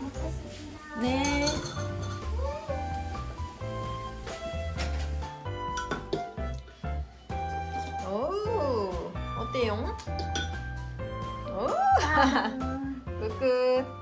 먹겠습니다. 네. 오, 어때요? 오, 아,